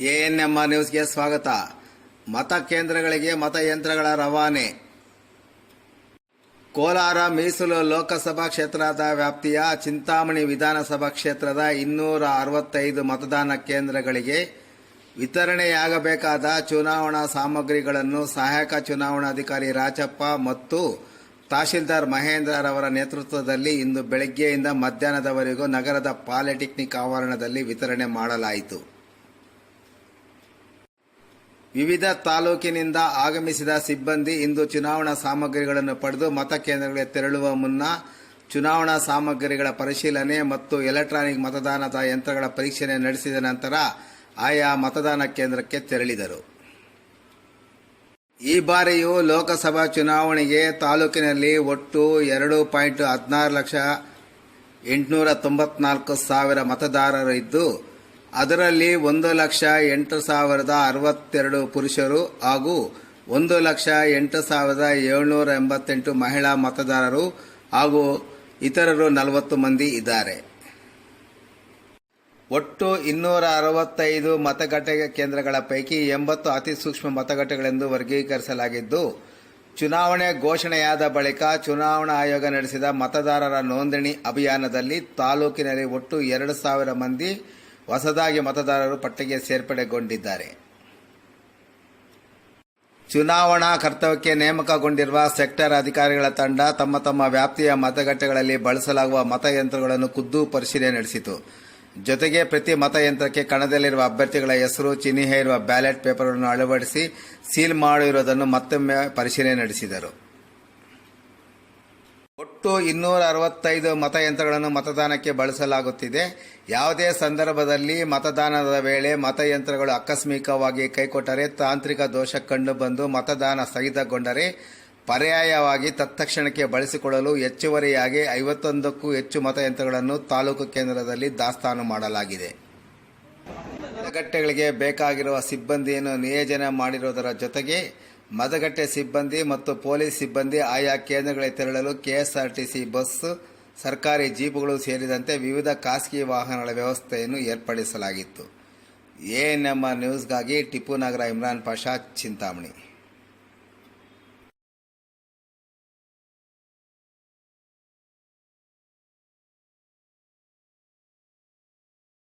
ANMR ನ್ಯೂಸ್ಗೆ ಸ್ವಾಗತ. ಮತ ಕೇಂದ್ರಗಳಿಗೆ ಮತಯಂತ್ರಗಳ ರವಾನೆ. ಕೋಲಾರ ಮೀಸಲು ಲೋಕಸಭಾ ಕ್ಷೇತ್ರದ ವ್ಯಾಪ್ತಿಯ ಚಿಂತಾಮಣಿ ವಿಧಾನಸಭಾ ಕ್ಷೇತ್ರದ ಇನ್ನೂರ ಅರವತ್ತೈದು ಮತದಾನ ಕೇಂದ್ರಗಳಿಗೆ ವಿತರಣೆಯಾಗಬೇಕಾದ ಚುನಾವಣಾ ಸಾಮಗ್ರಿಗಳನ್ನು ಸಹಾಯಕ ಚುನಾವಣಾಧಿಕಾರಿ ರಾಜಪ್ಪ ಮತ್ತು ತಹಶೀಲ್ದಾರ್ ಮಹೇಂದ್ರರವರ ನೇತೃತ್ವದಲ್ಲಿ ಇಂದು ಬೆಳಗ್ಗೆಯಿಂದ ಮಧ್ಯಾಹ್ನದವರೆಗೂ ನಗರದ ಪಾಲಿಟೆಕ್ನಿಕ್ ಆವರಣದಲ್ಲಿ ವಿತರಣೆ ಮಾಡಲಾಯಿತು. ವಿವಿಧ ತಾಲೂಕಿನಿಂದ ಆಗಮಿಸಿದ ಸಿಬ್ಬಂದಿ ಇಂದು ಚುನಾವಣಾ ಸಾಮಗ್ರಿಗಳನ್ನು ಪಡೆದು ಮತಕೇಂದ್ರಗಳಿಗೆ ತೆರಳುವ ಮುನ್ನ ಚುನಾವಣಾ ಸಾಮಗ್ರಿಗಳ ಪರಿಶೀಲನೆ ಮತ್ತು ಎಲೆಕ್ಟ್ರಾನಿಕ್ ಮತದಾನದ ಯಂತ್ರಗಳ ಪರೀಕ್ಷೆ ನಡೆಸಿದ ನಂತರ ಆಯಾ ಮತದಾನ ಕೇಂದ್ರಕ್ಕೆ ತೆರಳಿದರು. ಈ ಬಾರಿಯೂ ಲೋಕಸಭಾ ಚುನಾವಣೆಗೆ ತಾಲೂಕಿನಲ್ಲಿ ಒಟ್ಟು ಎರಡು ಪಾಯಿಂಟ್ ಹದಿನಾರು ಲಕ್ಷ ಎಂಟುನೂರ ತೊಂಬತ್ನಾಲ್ಕು ಸಾವಿರ ಮತದಾರರು ಇದ್ದು ಅದರಲ್ಲಿ ಒಂದು ಲಕ್ಷ ಎಂಟು ಸಾವಿರದ ಅರವತ್ತೆರಡು ಪುರುಷರು ಹಾಗೂ ಒಂದು ಲಕ್ಷ ಎಂಟು ಸಾವಿರದ ಏಳ್ನೂರ ಎಂಬತ್ತೆಂಟು ಮಹಿಳಾ ಮತದಾರರು ಹಾಗೂ ಇತರರು ನಲವತ್ತು ಮಂದಿ ಇದ್ದಾರೆ. ಒಟ್ಟು ಇನ್ನೂರ ಅರವತ್ತೈದು ಮತಗಟ್ಟೆ ಕೇಂದ್ರಗಳ ಪೈಕಿ ಎಂಬತ್ತು ಅತಿ ಸೂಕ್ಷ್ಮ ಮತಗಟ್ಟೆಗಳೆಂದು ವರ್ಗೀಕರಿಸಲಾಗಿದ್ದು, ಚುನಾವಣೆ ಘೋಷಣೆಯಾದ ಬಳಿಕ ಚುನಾವಣಾ ಆಯೋಗ ನಡೆಸಿದ ಮತದಾರರ ನೋಂದಣಿ ಅಭಿಯಾನದಲ್ಲಿ ತಾಲೂಕಿನಲ್ಲಿ ಒಟ್ಟು ಎರಡು ಸಾವಿರ ಮಂದಿ ಹೊಸದಾಗಿ ಮತದಾರರು ಪಟ್ಟಿಗೆ ಸೇರ್ಪಡೆಗೊಂಡಿದ್ದಾರೆ. ಚುನಾವಣಾ ಕರ್ತವ್ಯಕ್ಕೆ ನೇಮಕಗೊಂಡಿರುವ ಸೆಕ್ಟರ್ ಅಧಿಕಾರಿಗಳ ತಂಡ ತಮ್ಮ ತಮ್ಮ ವ್ಯಾಪ್ತಿಯ ಮತಗಟ್ಟೆಗಳಲ್ಲಿ ಬಳಸಲಾಗುವ ಮತಯಂತ್ರಗಳನ್ನು ಖುದ್ದು ಪರಿಶೀಲನೆ ನಡೆಸಿತು. ಜೊತೆಗೆ ಪ್ರತಿ ಮತಯಂತ್ರಕ್ಕೆ ಕಣದಲ್ಲಿರುವ ಅಭ್ಯರ್ಥಿಗಳ ಹೆಸರು, ಚಿಹ್ನೆ ಇರುವ ಬ್ಯಾಲೆಟ್ ಪೇಪರ್ಗಳನ್ನು ಅಳವಡಿಸಿ ಸೀಲ್ ಮಾಡಿರುವುದನ್ನು ಮತ್ತೊಮ್ಮೆ ಪರಿಶೀಲನೆ ನಡೆಸಿದರು. ಒಟ್ಟು ಇನ್ನೂರ ಅರವತ್ತೈದು ಮತಯಂತ್ರಗಳನ್ನು ಮತದಾನಕ್ಕೆ ಬಳಸಲಾಗುತ್ತಿದೆ. ಯಾವುದೇ ಸಂದರ್ಭದಲ್ಲಿ ಮತದಾನದ ವೇಳೆ ಮತಯಂತ್ರಗಳು ಆಕಸ್ಮಿಕವಾಗಿ ಕೈಕೊಟ್ಟರೆ ತಾಂತ್ರಿಕ ದೋಷ ಕಂಡುಬಂದು ಮತದಾನ ಸ್ಥಗಿತಗೊಂಡರೆ ಪರ್ಯಾಯವಾಗಿ ತತ್ಕ್ಷಣಕ್ಕೆ ಬಳಸಿಕೊಳ್ಳಲು ಹೆಚ್ಚುವರಿಯಾಗಿ ಐವತ್ತೊಂದಕ್ಕೂ ಹೆಚ್ಚು ಮತಯಂತ್ರಗಳನ್ನು ತಾಲೂಕು ಕೇಂದ್ರದಲ್ಲಿ ದಾಸ್ತಾನು ಮಾಡಲಾಗಿದೆ. ಮತಗಟ್ಟೆಗಳಿಗೆ ಬೇಕಾಗಿರುವ ಸಿಬ್ಬಂದಿಯನ್ನು ನಿಯೋಜನೆ ಮಾಡಿರುವುದರ ಜೊತೆಗೆ ಮತಗಟ್ಟೆ ಸಿಬ್ಬಂದಿ ಮತ್ತು ಪೊಲೀಸ್ ಸಿಬ್ಬಂದಿ ಆಯಾ ಕೇಂದ್ರಗಳಿಗೆ ತೆರಳಲು ಕೆಎಸ್ಆರ್ಟಿಸಿ ಬಸ್, ಸರ್ಕಾರಿ ಜೀಪುಗಳು ಸೇರಿದಂತೆ ವಿವಿಧ ಖಾಸಗಿ ವಾಹನಗಳ ವ್ಯವಸ್ಥೆಯನ್ನು ಏರ್ಪಡಿಸಲಾಗಿತ್ತು. ಎಎನ್ಎಂಆರ್ ನ್ಯೂಸ್ಗಾಗಿ ಟಿಪ್ಪು ನಗರ ಇಮ್ರಾನ್ ಪಾಷಾ ಚಿಂತಾಮಣಿ.